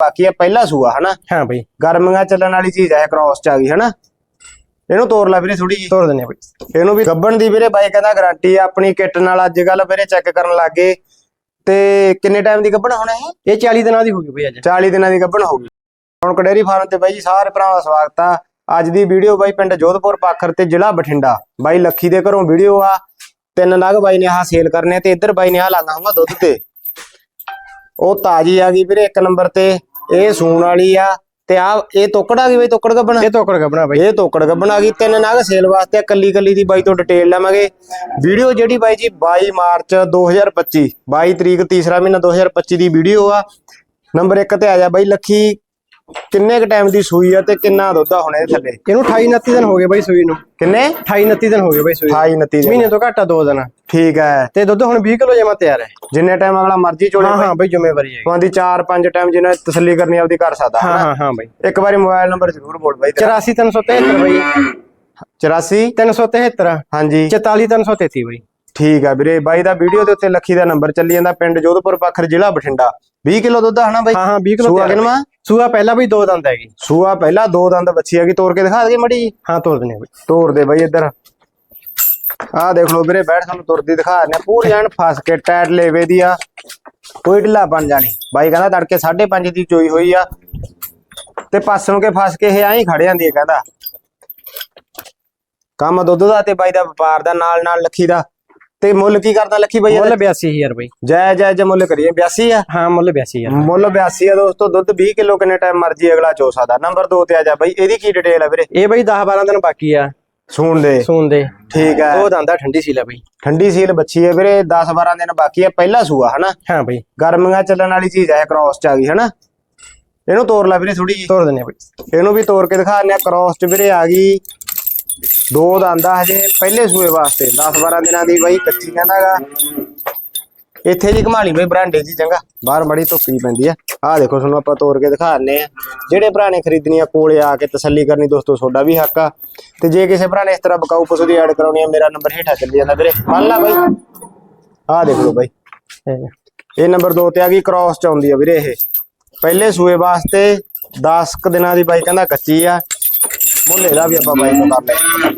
ਬਾਕੀ ਆ ਪਹਿਲਾ ਸੂਆ ਹਨਾ? ਹਾਂ ਬਈ। ਗਰਮੀਆਂ ਚੱਲਣ ਵਾਲੀ ਚੀਜ਼ ਹੈ ਕ੍ਰਾਸ ਚ ਆ ਗਈ ਹਨਾ? ਇਹਨੂੰ ਤੋੜ ਲੈ ਵੀਰੇ ਥੋੜੀ ਜੀ ਤੋੜ ਆ ਬਈ। ਇਹਨੂੰ ਵੀ ਗੱਬਣ ਦੀ ਵੀਰੇ ਬਾਈ ਕਹਿੰਦਾ ਗਾਰੰਟੀ ਆ ਆਪਣੀ ਕਿੱਟ ਨਾਲ ਅੱਜ ਕੱਲ ਵੀਰੇ ਚੈੱਕ ਕਰਨ ਲੱਗੇ ਤੇ ਕਿੰਨੇ ਟਾਈਮ ਦੀ ਗੱਬਣ ਹੋਣਾ ਇਹ? ਇਹ 40 ਦਿਨਾਂ ਦੀ ਹੋ ਗਈ ਬਈ ਅੱਜ। 40 ਦਿਨਾਂ ਦੀ ਗੱਭਣ ਹੋਊਗੀ ਹੁਣ ਕਡੇਰੀ ਫਾਰਮ ਤੇ ਬਾਈ ਜੀ ਸਾਰੇ ਭਰਾਵਾਂ ਦਾ ਸਵਾਗਤ ਆ। ਅੱਜ ਦੀ ਵੀਡੀਓ ਬਾਈ ਪਿੰਡ ਜੋਧਪੁਰ ਪਾਖਰ ਤੇ ਜ਼ਿਲ੍ਹਾ ਬਠਿੰਡਾ। ਬਾਈ ਲੱਖੀ ਦੇ ਘਰੋਂ ਵੀਡੀਓ ਆ। ਤਿੰਨ ਨਗ ਬਾਈ ਨੇ ਆਹ ਸੇਲ ਕਰਨੇ ਆ ਤੇ ਇੱਧਰ ਬਾਈ ਨੇ ਆ ਲਾਣਾ ਹੁੰਦਾ ਦੁੱਧ ਤੇ। ਉਹ ਤਾਜੀ ਆ ਗਈ ਵੀਰੇ ਇੱਕ ਨੰਬਰ ਤੇ। ਇਹ ਸੂਣ ਵਾਲੀ ਆ ਤੇ ਆ ਇਹ ਤੋਕੜ ਆ ਗਈ ਬਾਈ ਤੋਕੜ ਗੱਬਣ? ਇਹ ਤੋਕੜ ਗੱਬਣਾ ਬਈ। ਇਹ ਤੋਕੜ ਗੱਬਣ ਆ ਗਈ ਤਿੰਨ ਨਗ ਸੇਲ ਵਾਸਤੇ ਕੱਲੀ ਕੱਲੀ ਦੀ ਬਾਈ ਤੋਂ ਡਿਟੇਲ ਲਵਾਂਗੇ। ਵੀਡੀਓ ਜਿਹੜੀ ਬਾਈ ਜੀ 22 ਮਾਰਚ 2025 22 ਤਰੀਕ ਤੀਸਰਾ ਮਹੀਨਾ 2025 ਦੀ ਵੀਡੀਓ ਆ। ਨੰਬਰ 1 ਤੇ ਆ ਜਾ ਬਾਈ ਲੱਖੀ ਕਿੰਨੇ ਕ ਟਾਈਮ ਦੀ ਸੂਈ ਆ ਤੇ ਕਿੰਨਾ ਦੁੱਧ ਆ ਹੁਣ ਥੱਲੇ? ਇਹਨੂੰ 28 29 ਦਿਨ ਹੋ ਗਏ ਬਈ ਸੂਈ ਨੂੰ। ਕਿੰਨੇ? 28 29 ਦਿਨ ਹੋ ਗਏ ਬਈ ਸੂਈ ਨੂੰ। 28 29 ਦਿਨ। ਮਹੀਨੇ ਤੋਂ ਘੱਟ ਆ ਦਿਨ। ਠੀਕ ਹੈ ਤੇ ਦੁੱਧ ਹੁਣ 20 ਕਿਲੋ ਜਮਾ ਤਿਆਰ ਹੈ। ਜਿੰਨੇ ਟਾਈਮ ਅਗਲਾ ਮਰਜ਼ੀ ਚੋਲੇ ਹਾਂ ਹਾਂ ਬਈ। ਜ਼ਿੰਮੇਵਾਰੀ ਹੈ ਤੁਹਾਡੀ 4-5 ਟਾਈਮ ਜਿਹਨੇ ਤਸੱਲੀ ਕਰਨੀ ਆਪਦੀ ਕਰ ਸਕਦਾ ਹਾਂ? ਹਾਂ ਹਾਂ ਬਈ। ਇੱਕ ਵਾਰੀ ਮੋਬਾਈਲ ਨੰਬਰ ਜ਼ਰੂਰ ਬੋਲ ਬਾਈ ਤੇਰਾ। 84373 ਬਈ। 84 373 ਹਾਂਜੀ। 44333 ਬਈ। ਠੀਕ ਆ ਵੀਰੇ ਬਾਈ ਦਾ ਵੀਡੀਓ ਦੇ ਉੱਤੇ ਲੱਖੀ ਦਾ ਨੰਬਰ ਚੱਲੀ ਜਾਂਦਾ ਪਿੰਡ ਜੋਧਪੁਰ ਪਾਖਰ ਜ਼ਿਲ੍ਹਾ ਬਠਿੰਡਾ। 20 ਕਿਲੋ ਦੁੱਧ ਆ ਹਨਾ ਬਾਈ? ਹਾਂ ਹਾਂ 20 ਕਿਲੋ ਸੂਆ। ਕਿਨਵਾ? ਸੂਆ ਪਹਿਲਾਂ ਬਈ ਦੋ ਦੰਦ ਹੈਗੀ। ਸੂਆ ਪਹਿਲਾ ਦੋ ਦੰਦ ਬੱਚੀ ਹੈਗੀ ਤੋੜ ਕੇ ਦਿਖਾ ਦਈਏ ਮੜੀ। ਹਾਂ ਤੋੜ ਦਿੰਦੇ ਬਈ। ਤੋੜ ਦੇ ਬਾਈ ਇੱਧਰ। ਆਹ ਦੇਖ ਲਓ ਵੀਰੇ ਬੈਠ ਤੁਹਾਨੂੰ ਤੁਰਦੀ ਦਿਖਾ ਰਹੇ ਪੂਰੀ ਐਨ ਫਸ ਕੇ ਟਾਇਰ ਲੇਵੇ ਦੀ ਆ। ਕੋਈ ਢਿੱਲਾ ਬਣ ਜਾਣੀ ਬਾਈ ਕਹਿੰਦਾ ਤੜਕੇ 5:30 ਦੀ ਚੋਈ ਹੋਈ ਆ। ਤੇ ਪਾਸੋਂ ਕੇ ਫਸ ਕੇ ਇਹ ਐਂ ਹੀ ਖੜ ਜਾਂਦੀ ਹੈ ਕਹਿੰਦਾ। ਕੰਮ ਦੁੱਧ ਦਾ ਤੇ ਬਾਈ ਦਾ ਵਪਾਰ ਦਾ ਨਾਲ ਨਾਲ ਲੱਖੀ ਦਾ। ਤੇ ਮੁੱਲ ਕੀ ਕਰਦਾ ਲੱਖੀ ਬਾਈ ਮੁੱਲ ਇਹਦਾ? 82000 ਬਈ। ਜੈ ਜੈ ਜੈ ਮੁੱਲ ਕਰੀਏ 82 ਆ? ਹਾਂ ਮੁੱਲ 82000 ਮੁੱਲ 82 ਆ ਦੋਸਤੋ ਦੁੱਧ 20 ਕਿਲੋ ਕਿੰਨੇ ਟਾਈਮ ਮਰਜ਼ੀ ਅਗਲਾ ਚੋ ਸਕਦਾ। ਨੰਬਰ 2 ਤੇ ਆ ਜਾ ਬਾਈ ਇਹਦੀ ਕੀ ਡਿਟੇਲ ਆ ਵੀਰੇ? ਇਹ ਬਈ 10 12 ਦਿਨ ਬਾਕੀ ਆ। ਸੁਣ ਦੇ। ਸੂਨ ਦੇ। ਠੀਕ ਹੈ ਦੋ ਦੰਦਾ ਠੰਡੀ ਸੀ ਲੈ ਬਈ। ਠੰਡੀ ਸੀਲ ਬੱਚੀ ਹੈ ਵੀਰੇ 10 12 ਦਿਨ ਬਾਕੀ ਹੈ ਪਹਿਲਾ ਸੂਆ ਹਨਾ? ਹਾਂ ਬਈ। ਗਰਮੀਆਂ ਚੱਲਣ ਵਾਲੀ ਚੀਜ਼ ਹੈ ਕ੍ਰਾਸ ਚ ਆ ਗਈ ਹਨਾ? ਇਹਨੂੰ ਤੋੜ ਲੈ ਵੀਰੇ ਥੋੜੀ ਜੀ ਤੋੜ ਆ ਬਈ। ਇਹਨੂੰ ਵੀ ਤੋੜ ਕੇ ਦਿਖਾ ਦਿੰਦੇ ਆ ਕ੍ਰਾਸ ਚ ਵੀਰੇ ਆ ਗਈ। ਦੋ ਦੰਦਾ ਹਜੇ, ਪਹਿਲੇ ਸੂਏ ਵਾਸਤੇ 10 12 ਦਿਨਾਂ ਦੀ ਬਈ ਕੱਚੀ ਕਹਿੰਦਾਗਾ। ਇੱਥੇ ਜੀ ਘਮਾਲੀ ਬਈ ਬਰਾਂਡੇ ਜੀ ਚੰਗਾ, ਬਾਹਰ ਬੜੀ ਧੁੱਪੀ ਪੈਂਦੀ ਆ। ਆਹ ਦੇਖੋ, ਤੁਹਾਨੂੰ ਆਪਾਂ ਤੋੜ ਕੇ ਦਿਖਾ ਦਿੰਨੇ ਆ। ਜਿਹੜੇ ਭਰਾ ਨੇ ਖਰੀਦਣੀ ਆ ਕੋਲੇ ਆ ਕੇ ਤਸੱਲੀ ਕਰਨੀ, ਦੋਸਤੋ, ਤੁਹਾਡਾ ਵੀ ਹੱਕ ਆ। ਤੇ ਜੇ ਕਿਸੇ ਭਰਾ ਨੇ ਇਸ ਤਰ੍ਹਾਂ ਬਕਾਊ ਪਸ਼ੂ ਦੀ ਐਡ ਕਰਾਉਣੀ ਆ, ਮੇਰਾ ਨੰਬਰ ਹੇਠਾਂ ਚੱਲੀ ਜਾਂਦਾ ਵੀਰੇ। ਮੰਨ ਲਾ ਬਾਈ। ਆਹ ਦੇਖ ਲਓ ਬਾਈ। ਇਹ ਇਹ ਨੰਬਰ 2 ਤੇ ਆ ਗਈ ਕ੍ਰਾਸ ਚ ਆਉਂਦੀ ਆ ਵੀਰੇ ਇਹ। ਪਹਿਲੇ ਸੂਏ ਵਾਸਤੇ 10 ਕ ਦਿਨਾਂ ਦੀ ਬਾਈ ਕਹਿੰਦਾ ਕੱਚੀ ਆ। ਮੁੱਲ ਇਹਦਾ ਵੀ ਆਪਾਂ ਬਾਈ ਨੂੰ ਕਰ ਲੈ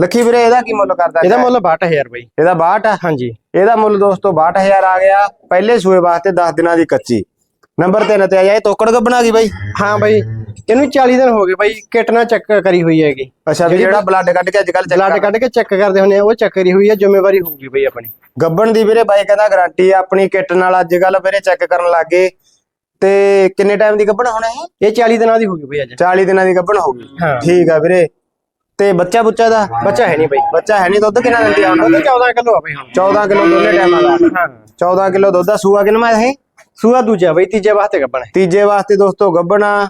ਲੱਖੀ ਵੀਰੇ ਇਹਦਾ ਕੀ ਮੁੱਲ ਕਰਦਾ ਇਹਦਾ ਮੁੱਲ 62000 ਬਈ। ਇਹਦਾ 62 ਆ ਹਾਂਜੀ। ਇਹਦਾ ਮੁੱਲ ਦੋਸਤੋ 62000 ਆ ਗਿਆ। ਪਹਿਲੇ ਸੂਏ ਵਾਸਤੇ 10 ਦਿਨਾਂ ਦੀ ਕੱਚੀ। ਨੰਬਰ 3 ਤੇ ਆ ਜਾਏ ਤੋਕੜ ਗੱਬਣਾ ਗਈ ਬਾਈ? ਹਾਂ ਬਈ। ਇਹਨੂੰ 40 ਦਿਨ ਹੋ ਗਏ ਬਈ ਕਿਟ ਨਾਲ ਚੈੱਕ ਕਰੀ ਹੋਈ ਹੈਗੀ। ਅੱਛਾ ਜਿਹੜਾ ਬਲੱਡ ਕੱਢ ਕੇ ਅੱਜ ਕੱਲ ਬਲੱਡ ਕੱਢ ਕੇ ਚੈੱਕ ਕਰਦੇ ਹੁੰਦੇ ਆ ਉਹ ਚੈੱਕ ਕਰੀ ਹੋਈ ਹੈ ਜ਼ਿੰਮੇਵਾਰੀ ਹੋਊਗੀ ਬਈ ਆਪਣੀ। ਗੱਬਣ ਦੀ ਵੀਰੇ ਬਾਈ ਕਹਿੰਦਾ ਗਾਰੰਟੀ ਆ ਆਪਣੀ ਕਿੱਟ ਨਾਲ ਅੱਜ ਕੱਲ ਵੀਰੇ ਚੈੱਕ ਕਰਨ ਲੱਗੇ ਤੇ ਕਿੰਨੇ ਟਾਈਮ ਦੀ ਗੱਬਣ ਹੋਣਾ ਇਹ? ਇਹ 40 ਦਿਨਾਂ ਦੀ ਹੋ ਗਈ ਬਈ ਅੱਜ। 40 ਦਿਨਾਂ ਦੀ ਗੱਭਣ ਹੋਊਗੀ ਹਾਂ। ਠੀਕ ਆ ਵੀਰੇ। ਤੇ ਬੱਚਾ ਬੁੱਚਾ ਦਾ? ਬੱਚਾ ਹੈ ਨਹੀਂ ਬਈ। ਬੱਚਾ ਹੈ ਨਹੀਂ ਦੁੱਧ ਕਿੰਨਾ ਦਿੰਦੀ ਆ ਹੁਣ? ਉਹਦਾ 14 ਕਿਲੋ ਆ ਬਈ ਹੁਣ। 14 ਕਿਲੋ ਦੋਨੇ ਟਾਈਮਾਂ ਦਾ ਹਾਂ। 14 ਕਿਲੋ ਦੁੱਧ ਦਾ ਸੂਆ ਕਿੰਨਾ ਹੈ ਸੂਆ ਦੂਜਾ ਬਈ ਤੀਜੇ ਵਾਸਤੇ ਕੱਪਣਾ ਤੀਜੇ ਵਾਸਤੇ ਦੋਸਤੋ ਗੱਭਣਾ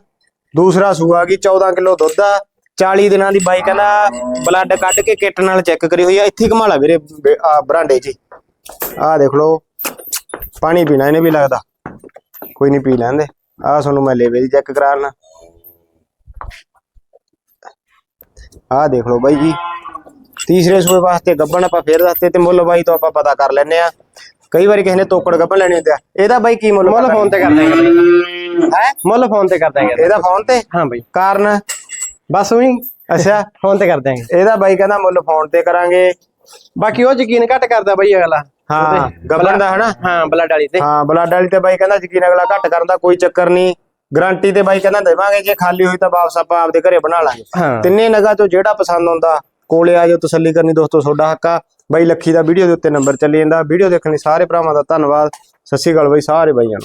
ਦੂਸਰਾ ਸੂਆ ਕੀ 14 ਕਿਲੋ ਦੁੱਧ ਆ। 40 ਦਿਨਾਂ ਦੀ ਬਾਈ ਕਹਿੰਦਾ ਬਲੱਡ ਕੱਢ ਕੇ ਕਿੱਟ ਨਾਲ ਚੈੱਕ ਕਰੀ ਹੋਈ ਆ। ਇੱਥੇ ਘਮਾਲਾ ਵੀਰੇ ਬ- ਆਹ ਬਰਾਂਡੇ 'ਚ ਆਹ ਦੇਖ ਲਓ। ਪਾਣੀ ਪੀਣਾ ਇਹਨੇ ਵੀ ਲੱਗਦਾ। ਕੋਈ ਨਹੀਂ ਪੀ ਲੈਂਦੇ ਆਹ ਤੁਹਾਨੂੰ ਮੈਂ ਲੇਵੇ ਦੀ ਚੈੱਕ ਕਰਾਉਣਾ ਆਹ ਦੇਖ ਲਓ ਬਾਈ ਜੀ। ਤੀਸਰੇ ਸੂਏ ਵਾਸਤੇ ਗੱਬਣ ਆਪਾਂ ਫੇਰ ਦੱਸਤੇ ਤੇ ਮੁੱਲ ਬਾਈ ਤੋਂ ਆਪਾਂ ਪਤਾ ਕਰ ਲੈਨੇ ਆ ਕਈ ਵਾਰੀ ਕਿਸੇ ਨੇ ਤੋਕੜ ਗੱਬਣ ਲੈਣੇ ਹੁੰਦੇ ਆ। ਇਹਦਾ ਬਾਈ ਕੀ ਮੁੱਲ ਮੁੱਲ ਫੋਨ ਤੇ ਕਰ ਦਾਂਗੇ ਹੈ ਮੁੱਲ ਫੋਨ ਤੇ ਕਰ ਦਾਂਗੇ ਇਹਦਾ ਫੋਨ ਤੇ? ਹਾਂ ਬਈ। ਕਾਰਨ? ਬਸ ਉਹੀ। ਅੱਛਾ ਫੋਨ ਤੇ ਕਰ ਦਾਂਗੇ ਇਹਦਾ ਬਾਈ ਕਹਿੰਦਾ ਮੁੱਲ ਫੋਨ ਤੇ ਕਰਾਂਗੇ। ਬਾਕੀ ਉਹ ਯਕੀਨ ਘੱਟ ਕਰਦਾ ਬਈ ਅਗਲਾ। ਹਾਂ ਉਹਦੇ ਗੱਬਣ ਦਾ ਹਨਾ? ਹਾਂ ਬਲੱਡ ਵਾਲੀ ਤੇ। ਹਾਂ ਬਲੱਡ ਵਾਲੀ ਤੇ ਬਾਈ ਕਹਿੰਦਾ ਯਕੀਨ ਅਗਲਾ ਘੱਟ ਕਰਨ ਦਾ ਕੋਈ ਚੱਕਰ ਨਹੀਂ। ਗਾਰੰਟੀ ਤੇ ਬਾਈ ਕਹਿੰਦਾ ਦੇਵਾਂਗੇ ਜੇ ਖਾਲੀ ਹੋਈ ਤਾਂ ਵਾਪਸ ਆਪਾਂ ਆਪਦੇ ਘਰੇ ਬਣਾ ਲਾਂਗੇ। ਤਿੰਨੇ ਨਗਾ ਤੋਂ ਜਿਹੜਾ ਪਸੰਦ ਆਉਂਦਾ ਕੋਲੇ ਆ ਜਾਓ ਤਸੱਲੀ ਕਰਨੀ ਦੋਸਤੋ ਤੁਹਾਡਾ ਹੱਕ ਆ। ਬਾਈ ਲੱਖੀ ਦਾ ਵੀਡੀਓ ਦੇ ਉੱਤੇ ਨੰਬਰ ਚੱਲੀ ਜਾਂਦਾ। ਵੀਡੀਓ ਦੇਖਣ ਲਈ ਸਾਰੇ ਭਰਾਵਾਂ ਦਾ ਧੰਨਵਾਦ। ਸਤਿ ਸ਼੍ਰੀ ਅਕਾਲ ਬਾਈ ਸਾਰੇ ਬਾਈਆਂ ਨੂੰ।